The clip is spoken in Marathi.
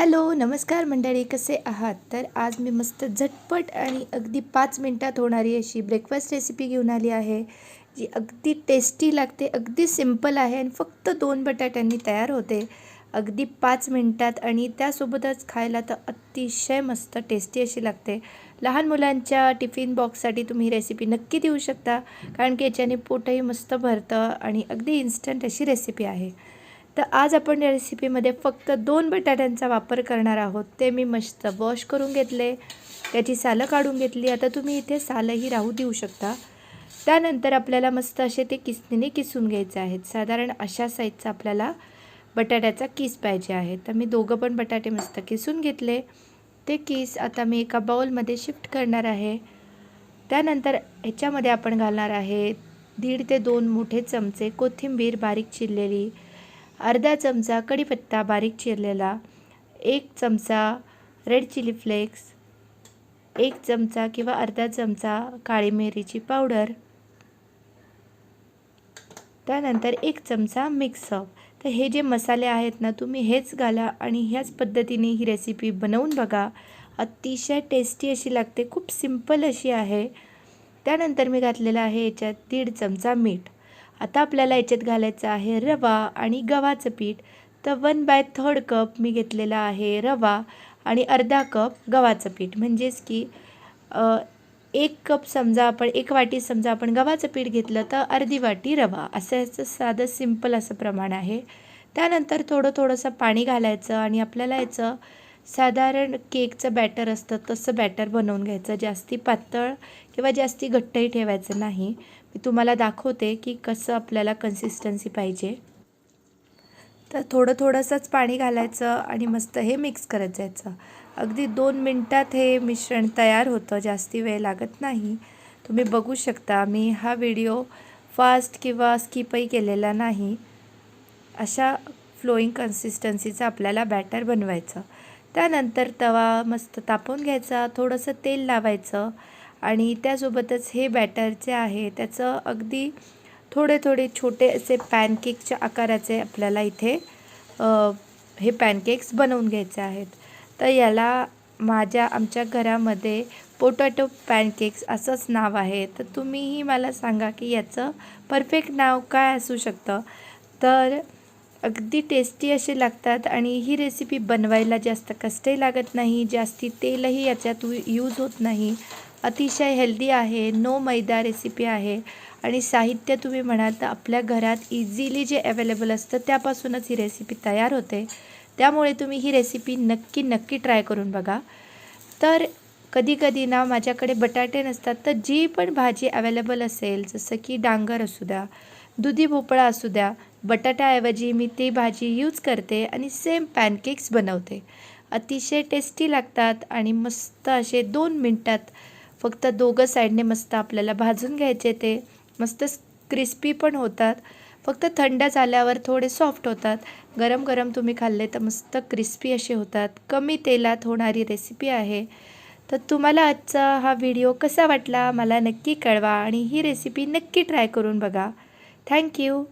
हॅलो नमस्कार मंडळी कसे आहात? तर आज मी मस्त झटपट आणि अगदी पाच मिनटात होणारी अशी ब्रेकफास्ट रेसिपी घेऊन आली आहे जी अगदी टेस्टी लागते अगदी सिंपल आहे आणि फक्त दोन बटाट्यांनी तयार होते. अगदी पाच मिनटात आणि त्यासोबतच खायला तर अतिशय मस्त टेस्टी अशी लागते. लहान मुलांच्या टिफिन बॉक्ससाठी तुम्ही ही रेसिपी नक्की देऊ शकता कारण की याच्याने पोटही मस्त भरतं आणि अगदी इन्स्टंट अशी रेसिपी आहे. तर आज आपण या रेसिपीमध्ये फक्त दोन बटाट्यांचा वापर करणार आहोत. ते मी मस्त वॉश करून घेतले. त्याची सालं काढून घेतली. आता तुम्ही इथे सालंही राहू देऊ शकता. त्यानंतर आपल्याला मस्त असे ते किसनीने किसून घ्यायचे आहेत. साधारण अशा साईजचा आपल्याला बटाट्याचा किस पाहिजे आहे. तर मी दोघं पण बटाटे मस्त किसून घेतले. ते किस आता मी एका बाउलमध्ये शिफ्ट करणार आहे. त्यानंतर ह्याच्यामध्ये आपण घालणार आहे दीड ते दोन मोठे चमचे कोथिंबीर बारीक चिरलेली अर्धा चमचा कढीपत्ता बारीक चिरलेला एक चमचा रेड चिली फ्लेक्स एक चमचा किंवा अर्धा चमचा काळी मिरीची पावडर त्यानंतर एक चमचा मिक्सअप तर हे जे मसाले आहेत ना तुम्ही हेच घाला आणि ह्याच पद्धतीने ही रेसिपी बनवून बघा. अतिशय टेस्टी अशी लागते खूप सिंपल अशी आहे. त्यानंतर मी घातलेलं आहे याच्यात दीड चमचा मीठ. आता आपल्याला याच्यात घालायचं आहे रवा आणि गव्हाचं पीठ. तर वन बाय थर्ड कप मी घेतलेला आहे रवा आणि अर्धा कप गव्हाचं पीठ. म्हणजेच की एक कप समजा आपण एक वाटी समजा आपण गव्हाचं पीठ घेतलं तर अर्धी वाटी रवा. असं याचं साधं सिंपल असं प्रमाण आहे. त्यानंतर थोडं थोडंसं पाणी घालायचं आणि आपल्याला याचं साधारण केकचं बॅटर असतं तसं बॅटर बनवून घ्यायचं. जास्ती पातळ किंवा जास्ती घट्टही ठेवायचं नाही. मी तुम्हाला दाखवते की कसं आपल्याला कन्सिस्टन्सी पाहिजे. तर थोडं थोडंसंच पाणी घालायचं आणि मस्त हे मिक्स करत जायचं. अगदी दोन मिनटात हे मिश्रण तयार होतं जास्ती वेळ लागत नाही. तुम्ही बघू शकता मी हा व्हिडिओ फास्ट किंवा स्किपही केलेला नाही. अशा फ्लोईंग कन्सिस्टन्सीचं आपल्याला बॅटर बनवायचं. त्यानंतर तवा मस्त तापवून घ्यायचा थोडंसं तेल लावायचं आणि त्यासोबतच हे बॅटर जे आहे त्याचं अगदी थोडे थोडे छोटे असे पॅनकेकच्या आकाराचे आपल्याला इथे हे पॅनकेक्स बनवून घ्यायचे आहेत. तर याला माझ्या आमच्या घरामध्ये पोटॅटो पॅनकेक्स असंच नाव आहे. तर तुम्हीही मला सांगा की याचं परफेक्ट नाव काय असू शकतं? तर अगदी टेस्टी असे लागतात आणि ही रेसिपी बनवायला जास्त कष्टही लागत नाही जास्ती तेलही याच्यात यूज होत नाही. अतिशय हेल्दी आहे नो मैदा रेसिपी आहे. आणि साहित्य तुम्ही म्हणाल तर आपल्या घरात इझिली जे अवेलेबल असतं त्यापासूनच ही रेसिपी तयार होते. त्यामुळे तुम्ही ही रेसिपी नक्की नक्की ट्राय करून बघा. तर कधी कधी ना माझ्याकडे बटाटे नसतात तर जी पण भाजी अवेलेबल असेल जसं की डांगर असू द्या दुधी भोपळा असू द्या बटाट्याऐवजी मी ती भाजी यूज करते आणि सेम पॅनकेक्स बनवते. अतिशय टेस्टी लागतात आणि मस्त असे दोन मिनटात फक्त दोघं साईडने मस्त आपल्याला भाजून घ्यायचे ते. मस्त क्रिस्पी पण होतात. फक्त थंड झाल्यावर थोडे सॉफ्ट होतात. गरम गरम तुम्ही खाल्ले तर मस्त क्रिस्पी असे होतात. कमी तेलात होणारी रेसिपी आहे. तर तुम्हाला आजचा हा व्हिडिओ कसा वाटला? मला नक्की कळवा आणि ही रेसिपी नक्की ट्राय करून बघा. Thank you.